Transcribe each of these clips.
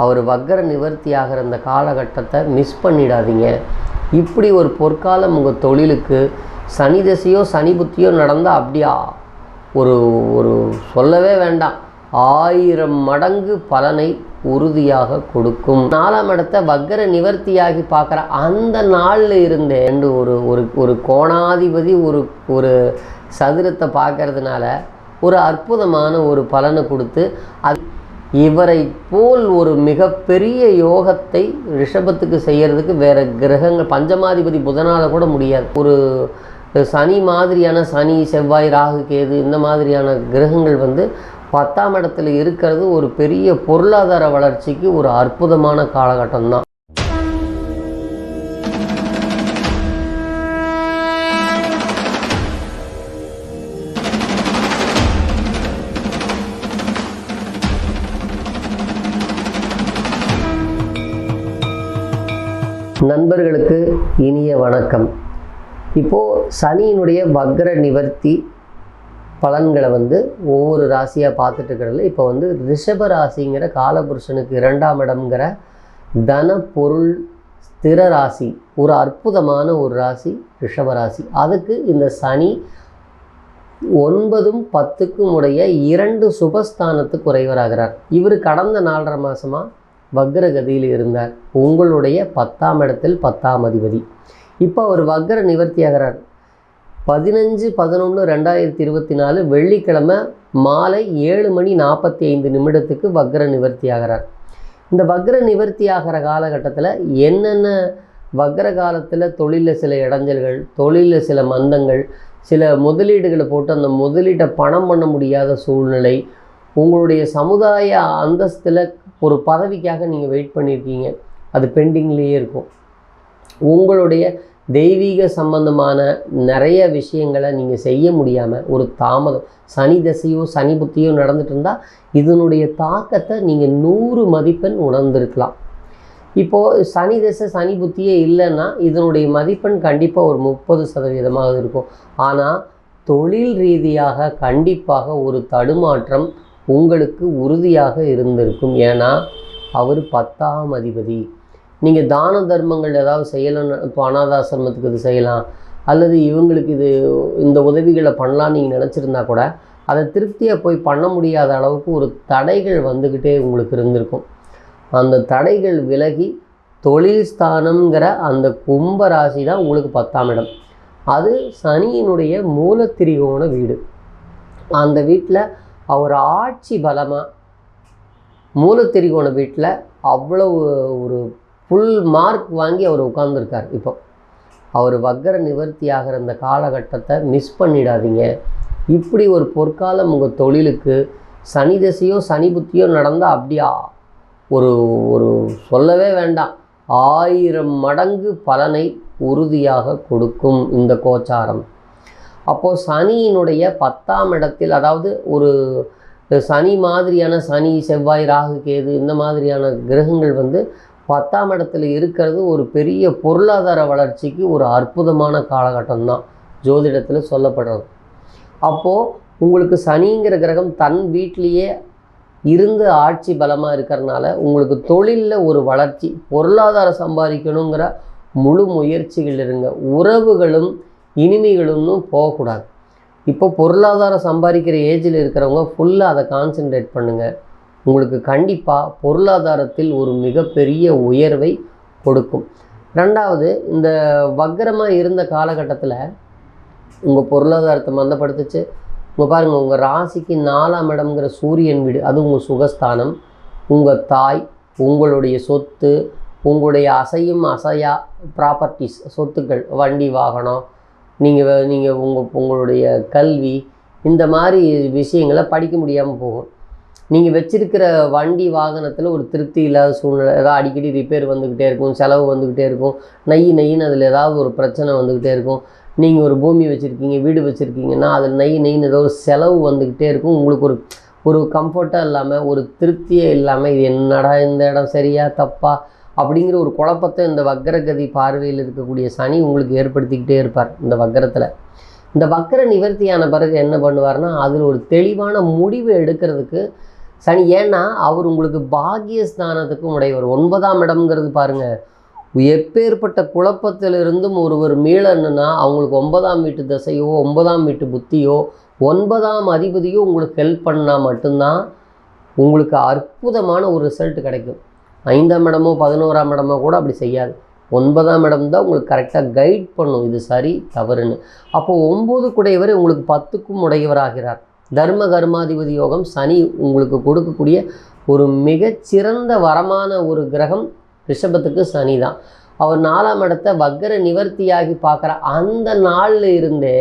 அவர் வக்கர நிவர்த்தி ஆகிற அந்த காலகட்டத்தை மிஸ் பண்ணிடாதீங்க. இப்படி ஒரு பொற்காலம் உங்கள் தொழிலுக்கு சனி தசையோ சனி புத்தியோ நடந்தால் அப்படியா? ஒரு ஒரு சொல்லவே வேண்டாம். ஆயிரம் மடங்கு பலனை உறுதியாக கொடுக்கும். நாலாம் இடத்தை வக்கர நிவர்த்தியாகி பார்க்குற அந்த நாளில் இருந்தே ரெண்டு ஒரு ஒரு ஒரு கோணாதிபதி ஒரு ஒரு சதுரத்தை பார்க்கறதுனால ஒரு அற்புதமான ஒரு பலனை கொடுத்து அது இவரை போல் ஒரு மிகப்பெரிய யோகத்தை ரிஷபத்துக்கு செய்கிறதுக்கு வேற கிரகங்கள் பஞ்சமாதிபதி புதனால் கூட முடியாது. ஒரு சனி மாதிரியான சனி செவ்வாய் ராகு கேது இந்த மாதிரியான கிரகங்கள் வந்து பத்தாம் இடத்துல இருக்கிறது ஒரு பெரிய பொருளாதார வளர்ச்சிக்கு ஒரு அற்புதமான காலகட்டம் நண்பர்களுக்கு இனிய வணக்கம். இப்போது சனியினுடைய வக்ர நிவர்த்தி பலன்களை வந்து ஒவ்வொரு ராசியாக பார்த்துட்டு இருக்கிறதுல இப்போ வந்து ரிஷப ராசிங்கிற காலபுருஷனுக்கு இரண்டாம் இடம்ங்கிற தன பொருள் ஸ்திர ராசி ஒரு அற்புதமான ஒரு ராசி ரிஷப ராசி. அதுக்கு இந்த சனி ஒன்பதும் பத்துக்கும் உடைய இரண்டு சுபஸ்தானத்துக்கு குறைவராகிறார் இவர் கடந்த நாலரை மாதமாக வக்ரகதியில் இருந்தார். உங்களுடைய பத்தாம் இடத்தில் பத்தாம் அதிபதி. இப்போ அவர் வக்ர நிவர்த்தி ஆகிறார் பதினஞ்சு பதினொன்று ரெண்டாயிரத்தி இருபத்தி நாலு வெள்ளிக்கிழமை மாலை ஏழு மணி நாற்பத்தி ஐந்து நிமிடத்துக்கு வக்ர நிவர்த்தி ஆகிறார் இந்த வக்ர நிவர்த்தி ஆகிற காலகட்டத்தில் என்னென்ன வக்ர காலத்தில் தொழிலில் சில இடைஞ்சல்கள் தொழிலில் சில மந்தங்கள் சில முதலீடுகளை போட்டு அந்த முதலீட்டை பணம் பண்ண முடியாத சூழ்நிலை உங்களுடைய சமுதாய அந்தஸ்தில் ஒரு பதவிக்காக நீங்கள் வெயிட் பண்ணியிருக்கீங்க அது பெண்டிங்லேயே இருக்கும். உங்களுடைய தெய்வீக சம்பந்தமான நிறைய விஷயங்களை நீங்கள் செய்ய முடியாமல் ஒரு தாமதம் சனி தசையோ சனி புத்தியோ நடந்துட்டு இருந்தால் இதனுடைய தாக்கத்தை நீங்கள் நூறு மதிப்பெண் உணர்ந்திருக்கலாம். இப்போது சனி தசை சனி புத்தியே இல்லைன்னா இதனுடைய மதிப்பெண் கண்டிப்பாக ஒரு முப்பது சதவீதமாக இருக்கும். ஆனால் தொழில் ரீதியாக கண்டிப்பாக ஒரு தடுமாற்றம் உங்களுக்கு உறுதியாக இருந்திருக்கும். ஏன்னா அவர் பத்தாம் அதிபதி. நீங்கள் தான தர்மங்கள் ஏதாவது செய்யலன்னு இப்போ அனாதாசிரமத்துக்கு இது செய்யலாம். அல்லது இவங்களுக்கு இது இந்த உதவிகளை பண்ணலான்னு நீங்கள் நினச்சிருந்தா கூட அதை திருப்தியாக போய் பண்ண முடியாத அளவுக்கு ஒரு தடைகள் வந்துக்கிட்டே உங்களுக்கு இருந்திருக்கும். அந்த தடைகள் விலகி தொழில் ஸ்தானம்ங்கிற அந்த கும்ப ராசி தான் உங்களுக்கு பத்தாம் இடம். அது சனியினுடைய மூலத்திரிகோண வீடு. அந்த வீட்டில் அவர் ஆட்சி பலமாக மூலத்திரிகோண வீட்டில் அவ்வளவு ஒரு ஃபுல் மார்க் வாங்கி அவர் உட்கார்ந்துருக்கார். இப்போ அவர் வக்கர நிவர்த்தி ஆகிற அந்த காலகட்டத்தை மிஸ் பண்ணிடாதீங்க. இப்படி ஒரு பொற்காலம் உங்கள் தொழிலுக்கு சனி தசையோ சனி புத்தியோ நடந்தால் அப்படியா? ஒரு ஒரு சொல்லவே வேண்டாம். ஆயிரம் மடங்கு பலனை உறுதியாக கொடுக்கும் இந்த கோச்சாரம். அப்போது சனியினுடைய பத்தாம் இடத்தில் அதாவது ஒரு சனி மாதிரியான சனி செவ்வாய் ராகு கேது இந்த மாதிரியான கிரகங்கள் வந்து பத்தாம் இடத்துல இருக்கிறது ஒரு பெரிய பொருளாதார வளர்ச்சிக்கு ஒரு அற்புதமான காலகட்டம் தான் ஜோதிடத்தில் சொல்லப்படுறது. அப்போது உங்களுக்கு சனிங்கிற கிரகம் தன் வீட்டிலேயே இருந்து ஆட்சி பலமாக இருக்கிறனால உங்களுக்கு தொழிலில் ஒரு வளர்ச்சி பொருளாதாரம் சம்பாதிக்கணுங்கிற முழு முயற்சிகள் இருங்க. உறவுகளும் இனிமைகளும் போகக்கூடாது. இப்போ பொருளாதாரம் சம்பாதிக்கிற ஏஜில் இருக்கிறவங்க ஃபுல்லாக அதை கான்சென்ட்ரேட் பண்ணுங்கள் உங்களுக்கு கண்டிப்பாக பொருளாதாரத்தில் ஒரு மிகப்பெரிய உயர்வை கொடுக்கும். ரெண்டாவது இந்த வக்கரமாக இருந்த காலகட்டத்தில் உங்கள் பொருளாதாரத்தை மந்தப்படுத்துச்சு. உங்கள் பாருங்கள் உங்கள் ராசிக்கு நாலாம் இடம்ங்கிற சூரியன் வீடு அது உங்கள் சுகஸ்தானம். உங்கள் தாய் உங்களுடைய சொத்து உங்களுடைய அசையும் அசையா ப்ராப்பர்ட்டிஸ் சொத்துக்கள் வண்டி வாகனம் நீங்கள் நீங்கள் உங்கள் உங்களுடைய கல்வி இந்த மாதிரி விஷயங்களை படிக்க முடியாமல் போகும். நீங்கள் வச்சிருக்கிற வண்டி வாகனத்தில் ஒரு திருப்தி இல்லாத சூழ்நிலை ஏதாவது அடிக்கடி ரிப்பேர் வந்துக்கிட்டே இருக்கும் செலவு வந்துக்கிட்டே இருக்கும் நெய் நெய்ன்னு அதில் ஏதாவது ஒரு பிரச்சனை வந்துக்கிட்டே இருக்கும். நீங்கள் ஒரு பூமி வச்சுருக்கீங்க வீடு வச்சுருக்கீங்கன்னா அதில் நெய் நெய்ன்னு ஏதோ ஒரு செலவு வந்துக்கிட்டே இருக்கும். உங்களுக்கு ஒரு ஒரு கம்ஃபர்ட்டாக இல்லாமல் ஒரு திருப்தியே இல்லாமல் இது என்னடா இந்த இடம் சரியா தப்பாக அப்படிங்கிற ஒரு குழப்பத்தை இந்த வக்கரகதி பார்வையில் இருக்கக்கூடிய சனி உங்களுக்கு ஏற்படுத்திக்கிட்டே இருப்பார் இந்த வக்கரத்தில். இந்த வக்கர நிவர்த்தியான பிறகு என்ன பண்ணுவார்னா அதில் ஒரு தெளிவான முடிவு எடுக்கிறதுக்கு சனி ஏன்னா அவர் உங்களுக்கு பாகியஸ்தானத்துக்கும் உடையவர். ஒன்பதாம் இடம்ங்கிறது பாருங்கள் எப்பேற்பட்ட குழப்பத்திலிருந்தும் ஒருவர் மீளணுன்னா அவங்களுக்கு ஒன்பதாம் வீட்டு தசையோ ஒன்பதாம் வீட்டு புத்தியோ ஒன்பதாம் அதிபதியோ உங்களுக்கு ஹெல்ப் பண்ணால் மட்டும்தான் உங்களுக்கு அற்புதமான ஒரு ரிசல்ட் கிடைக்கும். ஐந்தாம் இடமோ பதினோராம் இடமோ கூட அப்படி செய்யாது. ஒன்பதாம் இடம் தான் உங்களுக்கு கரெக்டாக கைட் பண்ணும். இது சரி தவறுன்னு. அப்போ ஒம்பது குடையவர் உங்களுக்கு பத்துக்கும் உடையவராகிறார். தர்ம கர்மாதிபதி யோகம் சனி உங்களுக்கு கொடுக்கக்கூடிய ஒரு மிகச்சிறந்த வரமான ஒரு கிரகம் ரிஷபத்துக்கு சனி தான். அவர் நாலாம் இடத்த வக்கர நிவர்த்தியாகி பார்க்குற அந்த நாளில் இருந்தே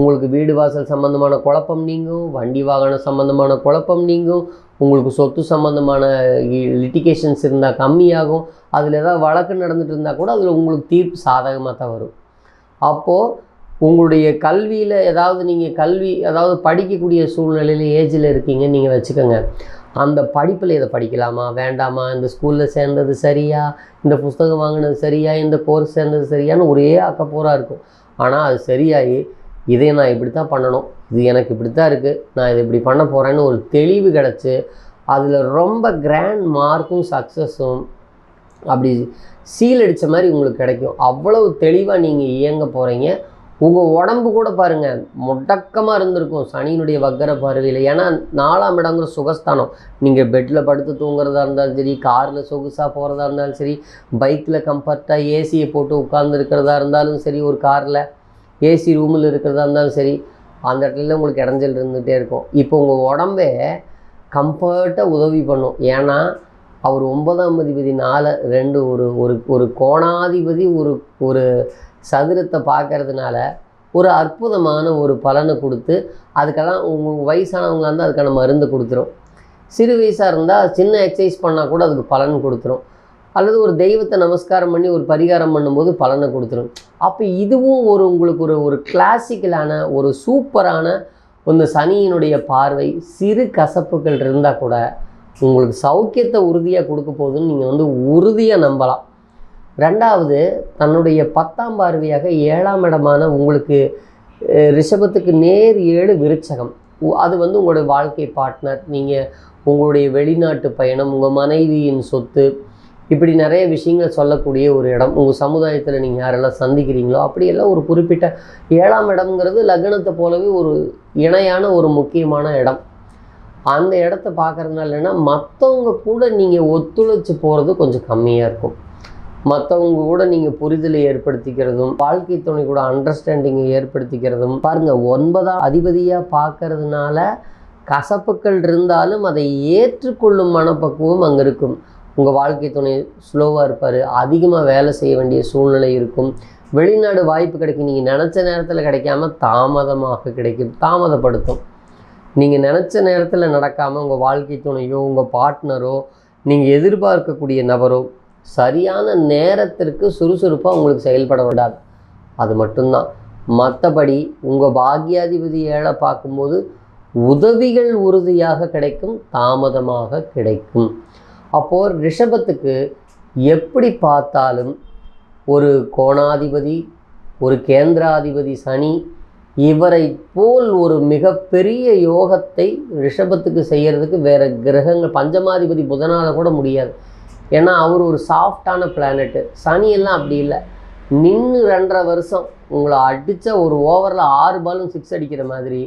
உங்களுக்கு வீடு வாசல் சம்மந்தமான குழப்பம் நீங்கும் வண்டி வாகனம் சம்மந்தமான குழப்பம் நீங்கும் உங்களுக்கு சொத்து சம்மந்தமான லிட்டிகேஷன்ஸ் இருந்தால் கம்மியாகும் அதில் ஏதாவது வழக்கு நடந்துட்டு இருந்தால் கூட அதில் உங்களுக்கு தீர்ப்பு சாதகமாக தான் வரும். அப்போது உங்களுடைய கல்வியில் ஏதாவது நீங்கள் கல்வி அதாவது படிக்கக்கூடிய சூழ்நிலையில் ஏஜில் இருக்கீங்க நீங்கள் வச்சுக்கோங்க. அந்த படிப்பில் இதை படிக்கலாமா வேண்டாமா இந்த ஸ்கூலில் சேர்ந்தது சரியா இந்த புஸ்தகம் வாங்கினது சரியா இந்த கோர்ஸ் சேர்ந்தது சரியான்னு ஒரே அக்கப்போராக இருக்கும். ஆனால் அது சரியாகி இதை நான் இப்படி தான் பண்ணணும். இது எனக்கு இப்படி தான் இருக்குது நான் இதை இப்படி பண்ண போகிறேன்னு ஒரு தெளிவு கிடச்சி அதில் ரொம்ப கிராண்ட் மார்க்கும் சக்ஸஸும் அப்படி சீல் அடித்த மாதிரி உங்களுக்கு கிடைக்கும். அவ்வளவு தெளிவாக நீங்கள் இயங்க போகிறீங்க உங்கள் உடம்பு கூட பாருங்கள் முடக்கமாக இருந்திருக்கும் சனியினுடைய வக்கர பார்வையில். ஏன்னா நாலாம் இடங்கிற சுகஸ்தானம். நீங்கள் பெட்டில் படுத்து தூங்குறதா இருந்தாலும் சரி காரில் சொகுசாக போகிறதா இருந்தாலும் சரி பைக்கில் கம்ஃபர்ட்டாக ஏசியை போட்டு உட்கார்ந்துருக்கிறதா இருந்தாலும் சரி ஒரு காரில் ஏசி ரூமில் இருக்கிறதா இருந்தாலும் சரி அந்த இடத்துல உங்களுக்கு இடைஞ்சல் இருந்துகிட்டே இருக்கும். இப்போ உங்கள் உடம்பே கம்ஃபர்ட்டாக உதவி பண்ணும். ஏன்னா அவர் ஒன்பதாம் அதிபதி நாலு ரெண்டு ஒரு ஒரு ஒரு கோணாதிபதி ஒரு ஒரு சதுரத்தை பார்க்கறதுனால ஒரு அற்புதமான ஒரு பலனை கொடுத்து அதுக்கெல்லாம் உங்கள் வயசானவங்களா இருந்தால் அதுக்கான மருந்து கொடுத்துரும். சிறு வயசாக இருந்தால் சின்ன எக்ஸசைஸ் பண்ணால் கூட அதுக்கு பலன் கொடுத்துரும். அல்லது ஒரு தெய்வத்தை நமஸ்காரம் பண்ணி ஒரு பரிகாரம் பண்ணும்போது பலனை கொடுத்துரும். அப்போ இதுவும் ஒரு உங்களுக்கு ஒரு ஒரு கிளாசிக்கலான ஒரு சூப்பரான இந்த சனியினுடைய பார்வை. சிறு கசப்புகள் இருந்தால் கூட உங்களுக்கு சௌக்கியத்தை உறுதியாக கொடுக்க போகுதுன்னு நீங்கள் வந்து உறுதியாக நம்பலாம். ரெண்டாவது தன்னுடைய பத்தாம் பார்வையாக ஏழாம் இடமான உங்களுக்கு ரிஷபத்துக்கு நேர் ஏழு விருச்சகம். உ- அது வந்து உங்களுடைய வாழ்க்கை பார்ட்னர் நீங்கள் உங்களுடைய வெளிநாட்டு பயணம் உங்கள் மனைவியின் சொத்து இப்படி நிறைய விஷயங்கள் சொல்லக்கூடிய ஒரு இடம். உங்கள் சமுதாயத்தில் நீங்கள் யாரெல்லாம் சந்திக்கிறீங்களோ அப்படியெல்லாம் ஒரு குறிப்பிட்ட ஏழாம் இடம்ங்கிறது லக்னத்தை போலவே ஒரு இணையான ஒரு முக்கியமான இடம். அந்த இடத்த பார்க்குறதுனால இல்லைன்னா மற்றவங்க கூட நீங்கள் ஒத்துழைச்சு போகிறது கொஞ்சம் கம்மியாக இருக்கும். மற்றவங்க கூட நீங்கள் புரிதலை ஏற்படுத்திக்கிறதும் வாழ்க்கை துணை கூட அண்டர்ஸ்டாண்டிங்கை ஏற்படுத்திக்கிறதும் பாருங்கள் ஒன்பதாம் அதிபதியாக பார்க்கறதுனால கசப்புக்கள் இருந்தாலும் அதை ஏற்றுக்கொள்ளும் மனப்பக்குவம் அங்கே இருக்கும். உங்கள் வாழ்க்கை துணை ஸ்லோவாக இருப்பார். அதிகமாக வேலை செய்ய வேண்டிய சூழ்நிலை இருக்கும். வெளிநாடு வாய்ப்பு கிடைக்கும். நீங்கள் நினச்ச நேரத்தில் கிடைக்காம தாமதமாக கிடைக்கும். தாமதப்படுத்தும். நீங்கள் நினச்ச நேரத்தில் நடக்காமல் உங்கள் வாழ்க்கை துணையோ உங்கள் பார்ட்னரோ நீங்கள் எதிர்பார்க்கக்கூடிய நபரோ சரியான நேரத்திற்கு சுறுசுறுப்பாக உங்களுக்கு செயல்பட விடாது அது மட்டும்தான். மற்றபடி உங்கள் பாக்யாதிபதி ஏழை பார்க்கும்போது உதவிகள் உறுதியாக கிடைக்கும் தாமதமாக கிடைக்கும். அப்போது ரிஷபத்துக்கு எப்படி பார்த்தாலும் ஒரு கோணாதிபதி ஒரு கேந்திராதிபதி சனி இவரை போல் ஒரு மிகப்பெரிய யோகத்தை ரிஷபத்துக்கு செய்கிறதுக்கு வேறு கிரகங்கள் பஞ்சமாதிபதி புதனால் கூட முடியாது. ஏன்னா அவர் ஒரு சாஃப்டான பிளானெட்டு சனி எல்லாம் அப்படி இல்லை. நின்று ரெண்டரை வருஷம் உங்களை அடித்த ஒரு ஓவரில் ஆறு பாலும் சிக்ஸ் அடிக்கிற மாதிரி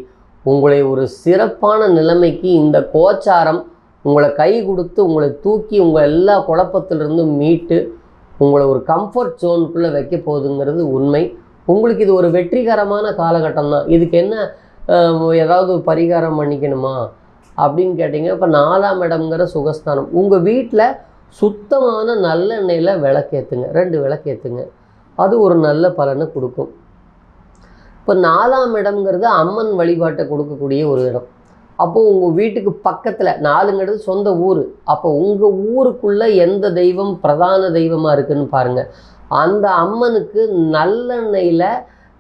உங்களை ஒரு சிறப்பான நிலைமைக்கு இந்த கோச்சாரம் உங்களை கை கொடுத்து உங்களை தூக்கி உங்கள் எல்லா குழப்பத்திலிருந்தும் மீட்டு உங்களை ஒரு கம்ஃபர்ட் ஜோனுக்குள்ளே வைக்க போகுதுங்கிறது உண்மை. உங்களுக்கு இது ஒரு வெற்றிகரமான காலகட்டம் தான் இதுக்கு என்ன ஏதாவது பரிகாரம் பண்ணிக்கணுமா அப்படின்னு கேட்டிங்க இப்போ நாலாம் இடம்ங்கிற சுகஸ்தானம். உங்கள் வீட்டில் சுத்தமான நல்லெண்ணெயில் விளக்கேற்றுங்க ரெண்டு விளக்கேற்றுங்க அது ஒரு நல்ல பலனை கொடுக்கும். இப்போ நாலாம் இடம்ங்கிறது அம்மன் வழிபாட்டை கொடுக்கக்கூடிய ஒரு இடம். அப்போது உங்கள் வீட்டுக்கு பக்கத்தில் நாலுங்கிறது சொந்த ஊர். அப்போ உங்கள் ஊருக்குள்ளே எந்த தெய்வம் பிரதான தெய்வமாக இருக்குன்னு பாருங்கள் அந்த அம்மனுக்கு நல்லெண்ணெயில்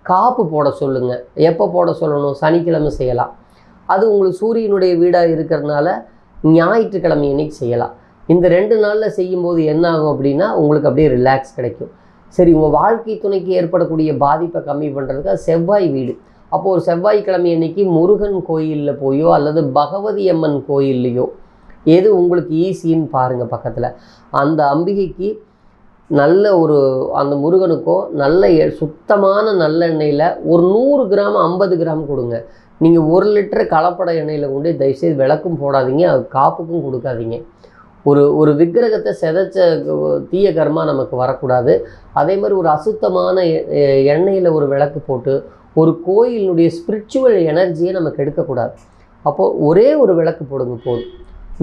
காப்பு போட சொல்லுங்கள் எப்போ போட சொல்லணும்? சனிக்கிழமை செய்யலாம். அது உங்களுக்கு சூரியனுடைய வீடாக இருக்கிறதுனால ஞாயிற்றுக்கிழமை அன்னைக்கு செய்யலாம். இந்த ரெண்டு நாளில் செய்யும்போது என்ன ஆகும் அப்படின்னா உங்களுக்கு அப்படியே ரிலாக்ஸ் கிடைக்கும். சரி உங்கள் வாழ்க்கை துணைக்கு ஏற்படக்கூடிய பாதிப்பை கம்மி பண்ணுறதுக்கு செவ்வாய் வீடு. அப்போது ஒரு செவ்வாய்க்கிழமை அன்னைக்கு முருகன் கோயிலில் போயோ அல்லது பகவதி அம்மன் கோயில்லையோ எது உங்களுக்கு ஈஸின்னு பாருங்கள் பக்கத்தில். அந்த அம்பிகைக்கு நல்ல ஒரு அந்த முருகனுக்கோ நல்ல எ- சுத்தமான நல்லெண்ணெயில் ஒரு நூறு கிராம் ஐம்பது கிராம் கொடுங்க. நீங்கள் ஒரு லிட்டர் கலப்பட எண்ணெயில் கொண்டு தயவுசெய்து விளக்கும் போடாதீங்க அது காப்புக்கும் கொடுக்காதீங்க. ஒரு ஒரு விக்கிரகத்தை செதைச்ச தீயகரமாக தீய கர்மா நமக்கு வரக்கூடாது. அதே மாதிரி ஒரு அசுத்தமான எ- எண்ணெயில் ஒரு விளக்கு போட்டு ஒரு கோயிலினுடைய ஸ்பிரிச்சுவல் எனர்ஜியை நமக்கு எடுக்கக்கூடாது அப்போது ஒரே ஒரு விளக்கு போடுங்க போதும்.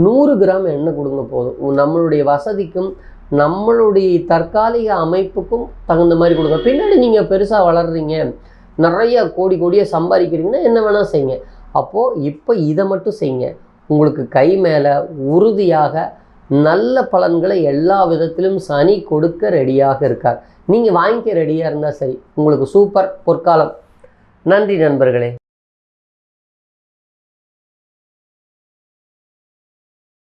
நூறு கிராம் எண்ணெய் கொடுங்க போதும். நம்மளுடைய வசதிக்கும் நம்மளுடைய தற்காலிக அமைப்புக்கும் தகுந்த மாதிரி கொடுங்க. பின்னாடி நீங்கள் பெருசாக வளர்றீங்க. நிறைய கோடி கோடியாக சம்பாதிக்கிறீங்கன்னா என்ன வேணால் செய்யுங்க. அப்போது இப்போ இதை மட்டும் செய்யுங்க. உங்களுக்கு கை மேலே உறுதியாக நல்ல பலன்களை எல்லா விதத்திலும் சனி கொடுக்க ரெடியாக இருக்கார். நீங்கள் வாங்கிக்க ரெடியாக இருந்தால் சரி. உங்களுக்கு சூப்பர் பொற்காலம். நன்றி நண்பர்களே.